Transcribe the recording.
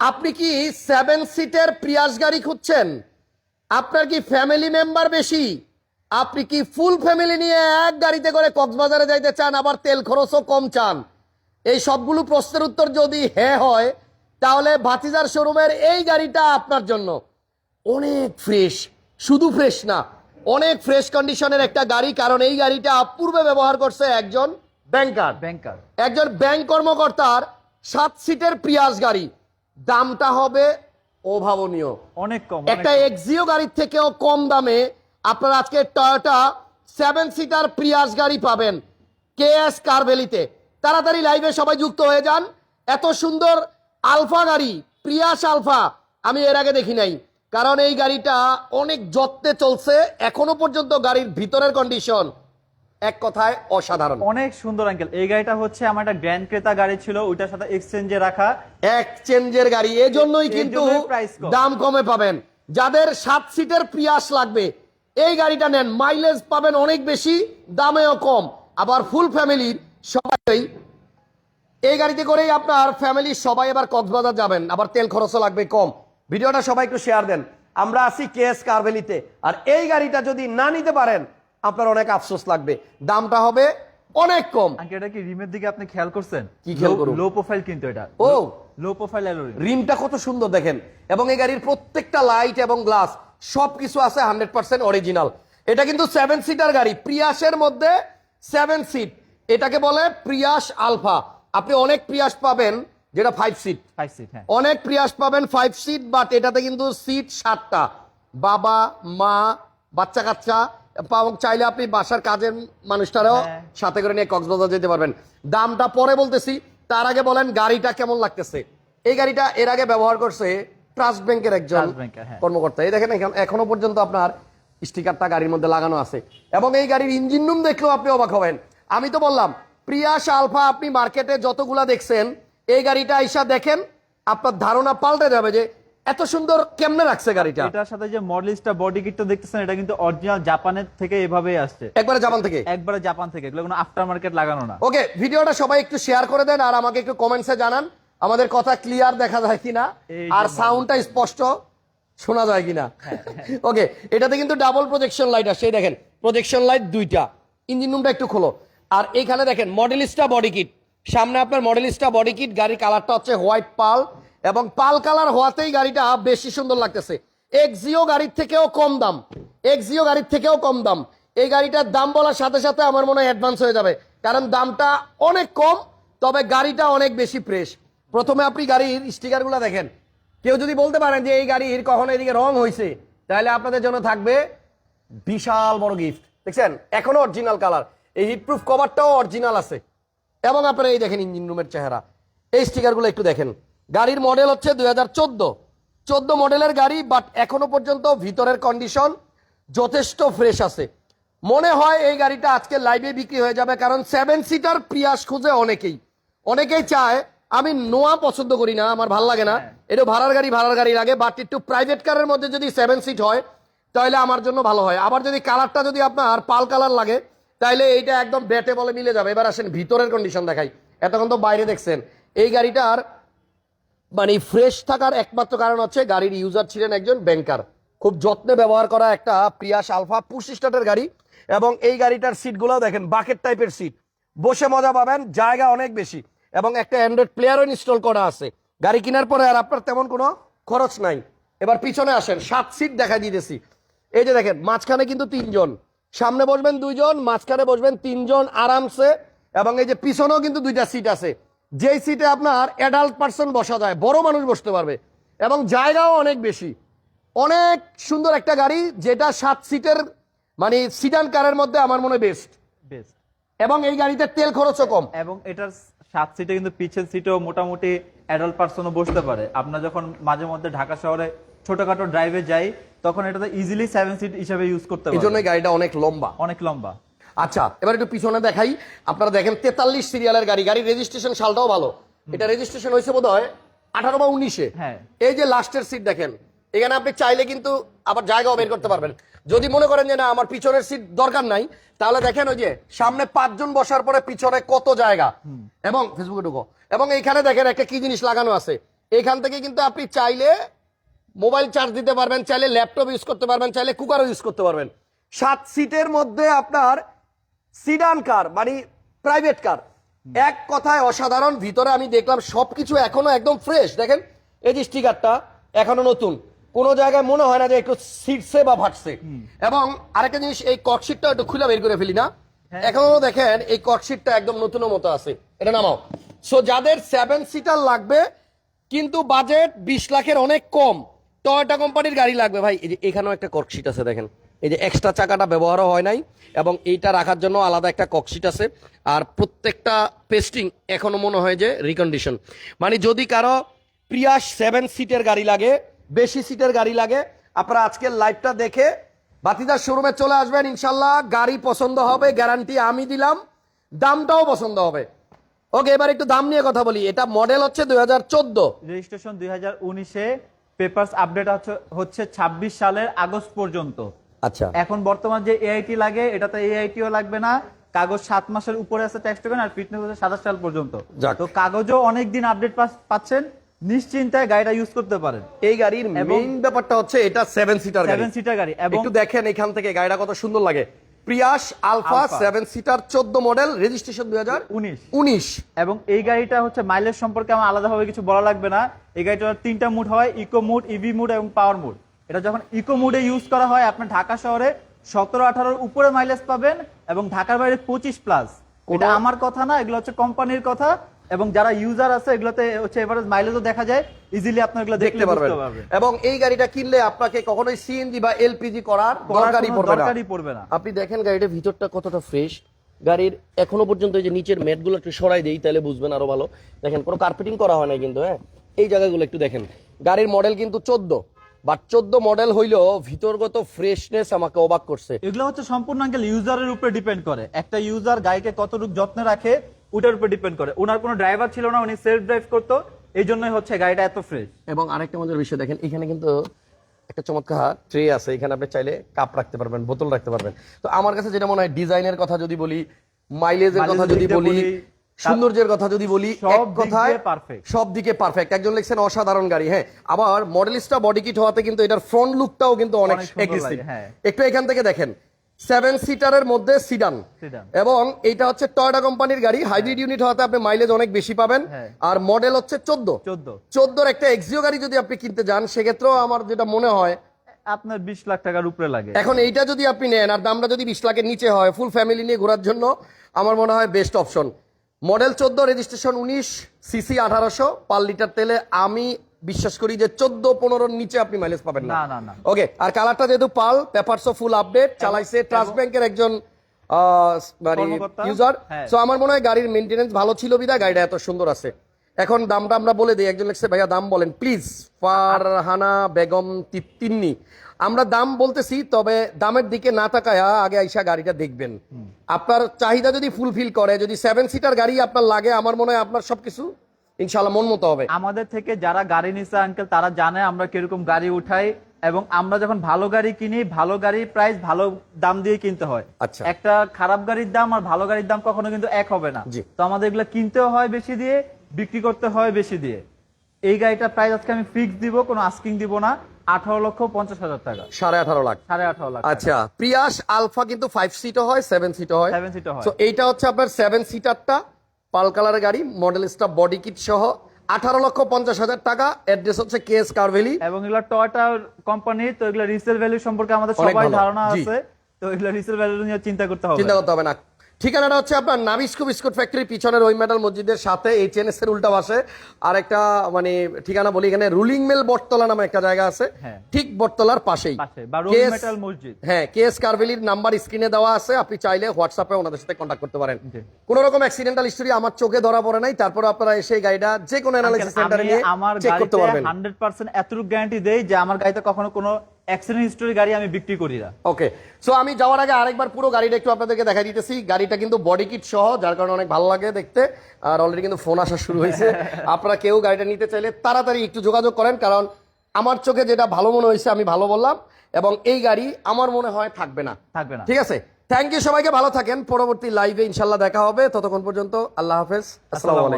আপনি কি সেভেন সিটের প্রিয়াস গাড়ি খুঁজছেন? আপনার কি ফ্যামিলি মেম্বার বেশি? আপনি কি ফুল ফ্যামিলি নিয়ে এক গাড়িতে করে কক্সবাজারে যাইতে চান আবার তেল খরচও কম চান? এই সবগুলো প্রশ্নের উত্তর যদি হ্যাঁ হয় তাহলে ভাতিজার শোরুমের এই গাড়িটা আপনার জন্য। অনেক ফ্রেশ শুধু ফ্রেশ না অনেক ফ্রেশ কন্ডিশনের একটা গাড়ি কারণ এই গাড়িটা পূর্বে ব্যবহার করছে একজন ব্যাংকার ব্যাংকার একজন ব্যাংক কর্মকর্তার সাত সিটের প্রিয়াস গাড়ি। দামটা হবে অভাবনীয়। অনেক কম একটা। এক্সিও গাড়ির থেকেও কম দামে আপনারা আজকে টয়োটা সেভেন সিটার প্রিয়াস গাড়ি পাবেন কে এস কারভেলিতে তাড়াতাড়ি লাইভে সবাই যুক্ত হয়ে যান। এত সুন্দর আলফা গাড়ি প্রিয়াস আলফা আমি এর আগে দেখি নাই। কারণ এই গাড়িটা অনেক যত্নে চলছে এখনও পর্যন্ত গাড়ির ভিতরের কন্ডিশন এক কথায় অসাধারণ। অনেক সুন্দর আঙ্কেল। এই গাড়িটা হচ্ছে আমার একটা গ্র্যান্ড ক্রেতা গাড়ি ছিল ওইটার সাথে এক্সচেঞ্জে রাখা। এক্সচেঞ্জের গাড়ি। এজন্যই এই কিন্তু দাম কমে পাবেন। যাদের সাত সিটের প্রিয়াস লাগবে এই গাড়িটা নেন। মাইলেজ পাবেন অনেক বেশি দামেও কম। আবার ফুল ফ্যামিলির সবাই এই গাড়িতে করেই আপনার ফ্যামিলির সবাই এবার কক্সবাজার যাবেন। আবার তেল খরচও লাগবে কম। ভিডিওটা সবাই একটু শেয়ার দেন। আমরা আছি কেএস কারভেলিতে আর এই গাড়িটা যদি না নিতে পারেন আপনার অনেক আফসোস লাগবে। দামটা হবে অনেক কম। এটা কি রিমের দিকে আপনি খেয়াল করছেন? কি খেয়াল? লো প্রোফাইল কিন্তু এটা। ও। লো প্রোফাইল রিমটা কত সুন্দর দেখেন। এবং এই গাড়ির প্রত্যেকটা লাইট এবং গ্লাস সবকিছু আছে হান্ড্রেড পার্সেন্ট অরিজিনাল এটা কিন্তু সেভেন সিটার গাড়ি। প্রিয়াসের মধ্যে সেভেন সিট এটাকে বলে প্রিয়াস আলফা। আপনি অনেক প্রিয়াস পাবেন যেটা ফাইভ সিট ফাইভ সিট অনেক প্রিয়াস পাবেন ফাইভ সিট বাট এটাতে কিন্তু সিট সাতটা। বাবা মা বাচ্চা কাচ্চা চাইলে আপনি বাসার কাজের মানুষটারাও হ্যাঁ। সাথে করে নিয়ে কক্সবাজার যেতে পারবেন। দামটা পরে বলতেছি তার আগে বলেন গাড়িটা কেমন লাগতেছে। এই গাড়িটা এর আগে ব্যবহার করছে ট্রাস্ট ব্যাংকের একজন হ্যাঁ। কর্মকর্তা। এই দেখেন এখন- এখনও পর্যন্ত আপনার স্টিকারটা গাড়ির মধ্যে লাগানো আছে। এবং এই গাড়ির ইঞ্জিন রুম দেখলেও আপনি অবাক হবেন। আমি তো বললাম প্রিয়াস আলফা আপনি মার্কেটে যতগুলা দেখছেন এই গাড়িটা আইসা দেখেন আপনার ধারণা পাল্টে যাবে যে এত সুন্দর কেমনে রাখছে গাড়িটা? এটার সাথে যে মডেলিস্টটা বডি কিটটা দেখতেছেন এটা কিন্তু অরিজিনাল জাপানের থেকে এভাবেই আসছে। একবারে জাপান থেকে? একবারে জাপান থেকে এগুলো কোনো আফটার মার্কেট লাগানো না। ওকে ভিডিওটা সবাই একটু শেয়ার করে দেন আর আমাকে একটু কমেন্টসে জানান আমাদের কথা ক্লিয়ার দেখা যায় কিনা আর সাউন্ডটা স্পষ্ট শোনা যায় কিনা। ওকে এটাতে কিন্তু ডাবল প্রজেকশন লাইট আসছে এই দেখেন প্রজেকশন লাইট দুইটা। ইঞ্জিন রুমটা একটু খোলো। আর এইখানে দেখেন মডেলিস্টা বডি কিট সামনে আপনার মডেলিস্টা বডি কিট গাড়ির কালারটা হচ্ছে হোয়াইট পাল এবং পাল কালার হওয়াতেই গাড়িটা বেশি সুন্দর লাগতেছে। এক্সিও গাড়ির থেকেও কম দাম। এক্সিও গাড়ির থেকেও কম দাম। এই গাড়িটার দাম বলার সাথে সাথে আমার মনে হয় অ্যাডভান্স হয়ে যাবে। কারণ দামটা অনেক কম, তবে গাড়িটা অনেক বেশি ফ্রেশ প্রথমে আপনি গাড়ির স্টিকারগুলো দেখেন। কেউ যদি বলতে পারেন যে এই গাড়ির কখনো এদিকে রং হয়েছে তাহলে আপনাদের জন্য থাকবে বিশাল বড় গিফট দেখছেন? এখনও অরিজিনাল কালার এই হিটপ্রুফ কভারটাও অরিজিনাল আছে। এবং আপনারা এই দেখেন ইঞ্জিন রুমের চেহারা। এই স্টিকারগুলো একটু দেখেন। গাড়ির মডেল হচ্ছে দুই হাজার চোদ্দ। চোদ্দ মডেলের গাড়ি বাট এখনও পর্যন্ত ভিতরের কন্ডিশন যথেষ্ট ফ্রেশ আছে। মনে হয় এই গাড়িটা আজকে লাইভে বিক্রি হয়ে যাবে কারণ সেভেন সিটার প্রিয়াস খুঁজে অনেকেই। অনেকেই চায় আমি নোয়া পছন্দ করি না আমার ভালো লাগে না। এটা ভাড়ার গাড়ি ভাড়ার গাড়ি লাগে বাট একটু প্রাইভেট কারের মধ্যে যদি সেভেন সিট হয় তাহলে আমার জন্য ভালো হয়। আবার যদি কালারটা যদি আপনার পাল কালার লাগে তাহলে এইটা একদম ব্যাটে বলে মিলে যাবে। এবার আসেন ভিতরের কন্ডিশন দেখাই। এতক্ষণ তো বাইরে দেখছেন। এই গাড়িটার মানে ফ্রেশ থাকার একমাত্র কারণ হচ্ছে গাড়ির ইউজার ছিলেন একজন ব্যাংকার খুব যত্নে ব্যবহার করা একটা প্রিয়াস আলফা পুশ স্টার্টের গাড়ি এবং এই গাড়িটার সিটগুলো দেখেন বাকেট টাইপের সিট বসে মজা পাবেন, জায়গা অনেক বেশি এবং একটা অ্যান্ড্রয়েড প্লেয়ারও ইনস্টল করা আছে। গাড়ি কেনার পরে আর আপনার তেমন কোনো খরচ নাই। এবার পিছনে আসেন, সাত সিট দেখা দিতেছি। এই যে দেখেন, মাঝখানে কিন্তু তিনজন। সামনে বসবেন দুইজন, মাঝখানে বসবেন তিনজন আরামসে এবং এই যে পিছনেও কিন্তু দুইটা সিট আছে। যেই সিটে আপনার অ্যাডাল্ট পার্সন বসা যায় বড় মানুষ বসতে পারবে এবং জায়গাও অনেক বেশি। অনেক সুন্দর একটা গাড়ি যেটা সাত সিটের মানে সিডান কারের মধ্যে আমার মনে বেস্ট বেস্ট এবং এই গাড়িতে তেল খরচও কম। এবং এটার সাত সিটে কিন্তু পিছের সিটেও মোটামুটি অ্যাডাল্ট পার্সনও বসতে পারে। আপনার যখন মাঝে মধ্যে ঢাকা শহরে ছোটখাটো ড্রাইভে যাই তখন এটাতে ইজিলি সেভেন সিট হিসেবে ইউজ করতে পারে এই জন্য গাড়িটা অনেক লম্বা। অনেক লম্বা। আচ্ছা এবার একটু পিছনে দেখাই। আপনারা দেখেন তেতাল্লিশ সিরিয়ালের গাড়ি গাড়ির রেজিস্ট্রেশন সালটাও ভালো। এটা রেজিস্ট্রেশন হয়েছে বোধ হয় আঠারো বা উনিশে। হ্যাঁ। এই যে লাস্টের সিট দেখেন এখানে আপনি চাইলে কিন্তু আবার জায়গাও বের করতে পারবেন। যদি মনে করেন যে না আমার পিছনের সিট দরকার নাই তাহলে দেখেন ওই যে সামনে পাঁচজন বসার পরে পিছনে কত জায়গা। এবং ফেসবুকে ঢুকো। এবং এইখানে দেখেন একটা কি জিনিস লাগানো আছে। এখান থেকে কিন্তু আপনি চাইলে মোবাইল চার্জ দিতে পারবেন চাইলে ল্যাপটপ ইউজ করতে পারবেন চাইলে কুকারও ইউজ করতে পারবেন। সাত সিটের মধ্যে আপনার সিডান কার মানে প্রাইভেট কার এক কথায় অসাধারণ ভিতরে আমি দেখলাম সবকিছু এখনও একদম ফ্রেশ দেখেন এই যে স্টিকারটা এখনও নতুন। কোনো জায়গায় মনে হয় না যে একটু সিটছে বা ফাটছে। এবং আরেকটা জিনিস এই ককশিটটা একটু খুলে বের করে ফেলি না। এখনও দেখেন এই ককশিটটা একদম নতুনের মতো আছে। এটা নামাও। সো যাদের সেভেন সিটার লাগবে কিন্তু বাজেট বিশ লাখের অনেক কম টয়টা কোম্পানির গাড়ি লাগবে। ভাই এখানেও একটা ককশিট আছে দেখেন। এই যে এক্সট্রা চাকাটা ব্যবহারও হয় নাই এবং এইটা রাখার জন্য আলাদা একটা ককশিট আছে। আর প্রত্যেকটা পেস্টিং এখনও মনে হয় যে রিকন্ডিশন মানে যদি কারও প্রিয়াস সেভেন সিটের গাড়ি লাগে, বেশি সিটের গাড়ি লাগে, আপনারা আজকের লাইভটা দেখে বাতিদার শোরুমে চলে আসবেন ইনশাল্লাহ গাড়ি পছন্দ হবে গ্যারান্টি আমি দিলাম। দামটাও পছন্দ হবে। ওকে, এবার একটু দাম নিয়ে কথা বলি। এটা মডেল হচ্ছে দুই হাজার চোদ্দ। রেজিস্ট্রেশন দুই হাজার উনিশে পেপারস আপডেট হচ্ছে ছাব্বিশ সালের আগস্ট পর্যন্ত। আচ্ছা। এখন বর্তমান যে এআইটি লাগে এটাতে এআইটিও লাগবে না। কাগজ সাত মাসের উপরে আছে ট্যাক্স টোকেন আর ফিটনেস হচ্ছে সাতাশ সাল পর্যন্ত। তো কাগজও অনেক দিন আপডেট পাচ্ছেন নিশ্চিন্তায় গাড়িটা ইউজ করতে পারেন। এই গাড়ির মেইন ব্যাপারটা হচ্ছে এটা সেভেন সিটার সেভেন সিটার গাড়ি এবং একটু দেখেন এখান থেকে গাড়িটা কত সুন্দর লাগে। Prius Alpha. সেভেন সিটার চোদ্দ মডেল রেজিস্ট্রেশন দুই হাজার উনিশ। উনিশ। এবং এই গাড়িটা হচ্ছে মাইলেজ সম্পর্কে আমার আলাদাভাবে কিছু বলা লাগবে না। এই গাড়িটার তিনটা মুড হয় ইকো মুড ইভি মুড এবং পাওয়ার মুড এটা যখন ইকো মুডে ইউজ করা হয় আপনার ঢাকা শহরে সতেরো আঠারোর উপরে মাইলেজ পাবেন এবং ঢাকার বাইরে পঁচিশ প্লাস এটা আমার কথা না এগুলো হচ্ছে কোম্পানির কথা এবং যারা ইউজার আছে এগুলোতে হচ্ছে এভারেজ মাইলেজও দেখা যায় ইজিলি আপনার এগুলো দেখতে পারবেন। এবং এই গাড়িটা কিনলে আপনাকে কখনোই সিএনজি বা এলপিজি করার দরকারই পড়বে না। দরকারই পড়বে না। আপনি দেখেন গাড়িটার ভিতরটা কতটা ফ্রেশ গাড়ির এখনও পর্যন্ত এই যে নিচের ম্যাটগুলো একটু সরাই দেই তাহলে বুঝবেন আরও ভালো। দেখেন কোনো কার্পেটিং করা হয় না কিন্তু হ্যাঁ? এই জায়গাগুলো একটু দেখেন। গাড়ির মডেল কিন্তু চোদ্দ। বাট চোদ্দ মডেল হইলেও ভিতরগত ফ্রেশনেস আমাকে অবাক করছে। এগুলো হচ্ছে সম্পূর্ণ আঙ্কেল ইউজারের উপরে ডিপেন্ড করে। একটা ইউজার গাড়িকে কতটুকু যত্নে রাখে ওটার উপর ডিপেন্ড করে। ওনার কোনো ড্রাইভার ছিল না উনি সেলফ ড্রাইভ করতো এই জন্যই হচ্ছে গাড়িটা এত ফ্রেশ এবং আরেকটা মজার বিষয় দেখেন এখানে কিন্তু একটা চমৎকার ট্রে আছে এখানে আপনি চাইলে কাপ রাখতে পারবেন বোতল রাখতে পারবেন। তো আমার কাছে যেটা মনে হয় ডিজাইনের কথা যদি বলি মাইলেজের কথা যদি বলি, সৌন্দর্যের কথা যদি বলি সব কথায় perfect। সব দিকে পারফেক্ট একজন লিখছেন অসাধারণ গাড়ি। হ্যাঁ আবার মডেলিস্টা বডি কিট হওয়াতে কিন্তু এটার ফ্রন্ট লুকটাও কিন্তু অনেক এগ্রেসিভ হ্যাঁ। একটু এখান থেকে দেখেন সেভেন সিটারের মধ্যে সিডান এবং এটা হচ্ছে টয়টা কোম্পানির গাড়ি হাইব্রিড ইউনিট হওয়াতে আপনি মাইলেজ অনেক বেশি পাবেন। হ্যাঁ। আর মডেল হচ্ছে চোদ্দ। চোদ্দ। চোদ্দোর একটা এক্সিও গাড়ি যদি আপনি কিনতে যান সেক্ষেত্রেও আমার যেটা মনে হয় আপনার বিশ লাখ টাকার উপরে লাগে। এখন এইটা যদি আপনি নেন আর দামটা যদি বিশ লাখের নিচে হয় ফুল ফ্যামিলি নিয়ে ঘোরার জন্য আমার মনে হয় বেস্ট অপশন মডেল চোদ্দ রেজিস্ট্রেশন উনিশ সিসি আঠারোশো পার লিটার তেলে আমি বিশ্বাস করি যে চোদ্দ পনেরোর নিচে আপনি মাইলেজ পাবেন না। ওকে আর কালারটা যেহেতু পাল পেপারসও ফুল আপডেট চালাইছে ট্রাস্ট ব্যাংকের একজন আহ, মানে ইউজার হ্যাঁ। সো আমার মনে হয় গাড়ির মেনটেনেন্স ভালো ছিল বিদায় গাড়িটা এত সুন্দর আছে। এখন দামটা আমরা বলে দিই। একজন লিখছে ভাইয়া দাম বলেন প্লিজ ফারহানা বেগম তি- তিন্নি। আমরা দাম বলতেছি তবে দামের দিকে না তাকায়া আগে আইসা গাড়িটা দেখবেন। আপনার চাহিদা যদি ফুলফিল করে যদি সেভেন সিটার গাড়ি আপনার লাগে আমার মনে হয় আপনার সবকিছু ইনশাল্লাহ মন মতো হবে। আমাদের থেকে যারা গাড়ি নিচ্ছে আঙ্কেল তারা জানে আমরা কীরকম গাড়ি উঠাই এবং আমরা যখন ভালো গাড়ি কিনি ভালো গাড়ির প্রাইস ভালো দাম দিয়ে কিনতে হয়। আচ্ছা। একটা খারাপ গাড়ির দাম আর ভালো গাড়ির দাম কখনো কিন্তু এক হবে না। তো আমাদের এগুলো কিনতেও হয় বেশি দিয়ে বিক্রি করতে হয় বেশি দিয়ে। এই গাড়িটার প্রাইস আজকে আমি ফিক্স দিব কোনো আস্কিং দিব না। আঠারো লক্ষ পঞ্চাশ হাজার টাকা। সাড়ে আঠারো লাখ। সাড়ে আঠারো লাখ আচ্ছা প্রিয়াস আলফা কিন্তু ফাইভ সিটও হয় সেভেন সিটও হয়। সেভেন সিটও হয়। তো এইটা হচ্ছে আপনার সেভেন সিটারটা পাল কালারের গাড়ি মডেল স্টার বডি কিট সহ। আঠারো লক্ষ পঞ্চাশ হাজার টাকা অ্যাড্রেস হচ্ছে কে এস কারভেলি এবং এগুলো টয়টা কোম্পানি তো এগুলো রিসেল ভ্যালু সম্পর্কে আমাদের সবাই ধারণা আছে। তো এগুলো রিসেল ভ্যালু নিয়ে চিন্তা করতে হবে। চিন্তা করতে হবে না। ঠিকানাটা হচ্ছে আপনার নাবিস্কো বিস্কুট ফ্যাক্টরি পিছনের ওই মেটাল মসজিদের সাথে এইচ এন এস এর উল্টা পাশে। আর একটা মানে ঠিকানা বলি এখানে রুলিং মেল বটতলা নামে একটা জায়গা আছে। হ্যাঁ। ঠিক বটতলার পাশেই। হ্যাঁ কে এস কারভেলির নাম্বার স্ক্রিনে দেওয়া আছে। আপনি চাইলে হোয়াটসঅ্যাপে ওনাদের সাথে কন্ট্যাক্ট করতে পারেন। কোন রকম অ্যাক্সিডেন্টাল হিস্টরি আমার চোখে ধরা পড়ে নাই। তারপর আপনারা এসে এই গাড়িটা যে কোনো অ্যানালাইসিস সেন্টারে নিয়ে চেক করতে পারবেন। হান্ড্রেড পার্সেন্ট এতটুকু গ্যারান্টি দেই যে আমার গাড়িতে কখনো কোনো অ্যাক্সিডেন্ট হিস্টোরি গাড়ি আমি বিক্রি করি না। ওকে সো আমি যাওয়ার আগে আরেকবার পুরো গাড়িটা একটু আপনাদেরকে দেখা দিতেছি। গাড়িটা কিন্তু বডি কিট সহ যার কারণে অনেক ভালো লাগে দেখতে। আর অলরেডি কিন্তু ফোন আসা শুরু হয়েছে। আপনারা কেউ গাড়িটা নিতে চাইলে তাড়াতাড়ি একটু যোগাযোগ করেন কারণ আমার চোখে যেটা ভালো মনে হয়েছে আমি ভালো বললাম। এবং এই গাড়ি আমার মনে হয় থাকবে না। থাকবে না। ঠিক আছে? থ্যাংক ইউ সবাইকে ভালো থাকেন। পরবর্তী লাইভে ইনশাল্লাহ দেখা হবে। ততক্ষণ পর্যন্ত আল্লাহ হাফেজ। আসসালামু আলাইকুম।